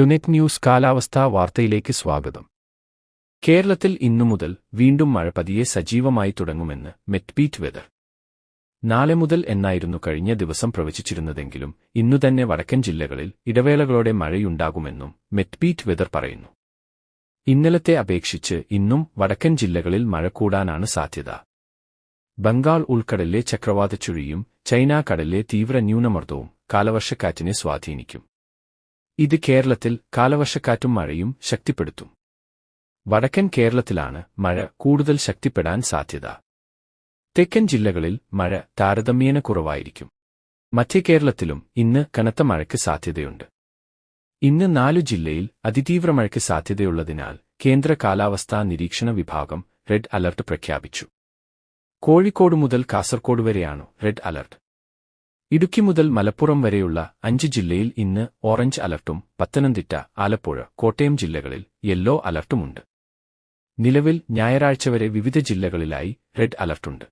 ടുനെറ്റ് news കാലാവസ്ഥാ വാർത്തയിലേക്ക് സ്വാഗതം. കേരളത്തിൽ ഇന്നു മുതൽ വീണ്ടും മഴ പതിയെ സജീവമായി തുടങ്ങുമെന്ന് മെറ്റ്ബീറ്റ് വെതർ. നാളെ മുതൽ എന്നായിരുന്നു കഴിഞ്ഞ ദിവസം പ്രവചിച്ചിരുന്നതെങ്കിലും ഇന്നുതന്നെ വടക്കൻ ജില്ലകളിൽ ഇടവേളകളോടെ മഴയുണ്ടാകുമെന്നും മെറ്റ്ബീറ്റ് വെതർ പറയുന്നു. ഇന്നലത്തെ അപേക്ഷിച്ച് ഇന്നും വടക്കൻ ജില്ലകളിൽ മഴ കൂടാനാണ് സാധ്യത. ബംഗാൾ ഉൾക്കടലിലെ ചക്രവാതച്ചുഴിയും ചൈന കടലിലെ തീവ്ര ന്യൂനമർദ്ദവും കാലവർഷക്കാറ്റിനെ സ്വാധീനിക്കും. ഇത് കേരളത്തിൽ കാലവർഷക്കാറ്റും മഴയും ശക്തിപ്പെടുത്തും. വടക്കൻ കേരളത്തിലാണ് മഴ കൂടുതൽ ശക്തിപ്പെടാൻ സാധ്യത. തെക്കൻ ജില്ലകളിൽ മഴ താരതമ്യേന കുറവായിരിക്കും. മധ്യ കേരളത്തിലും ഇന്ന് കനത്ത മഴയ്ക്ക് സാധ്യതയുണ്ട്. ഇന്ന് നാലു ജില്ലയിൽ അതിതീവ്ര മഴയ്ക്ക് സാധ്യതയുള്ളതിനാൽ കേന്ദ്ര കാലാവസ്ഥാ നിരീക്ഷണ വിഭാഗം റെഡ് അലർട്ട് പ്രഖ്യാപിച്ചു. കോഴിക്കോട് മുതൽ കാസർകോട് വരെയാണ് റെഡ് അലർട്ട്. ഇടുക്കി മുതൽ മലപ്പുറം വരെയുള്ള അഞ്ച് ജില്ലയിൽ ഇന്ന് ഓറഞ്ച് അലർട്ടും പത്തനംതിട്ട ആലപ്പുഴ കോട്ടയം ജില്ലകളിൽ യെല്ലോ അലർട്ടുമുണ്ട്. നിലവിൽ ഞായറാഴ്ച വരെ വിവിധ ജില്ലകളിലായി റെഡ് അലർട്ടുണ്ട്.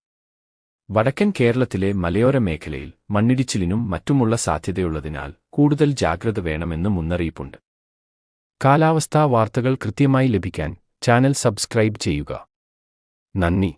വടക്കൻ കേരളത്തിലെ മലയോര മേഖലയിൽ മണ്ണിടിച്ചിലിനും മറ്റുമുള്ള സാധ്യതയുള്ളതിനാൽ കൂടുതൽ ജാഗ്രത വേണമെന്ന് മുന്നറിയിപ്പുണ്ട്. കാലാവസ്ഥാ വാർത്തകൾ കൃത്യമായി ലഭിക്കാൻ ചാനൽ സബ്സ്ക്രൈബ് ചെയ്യുക. നന്ദി.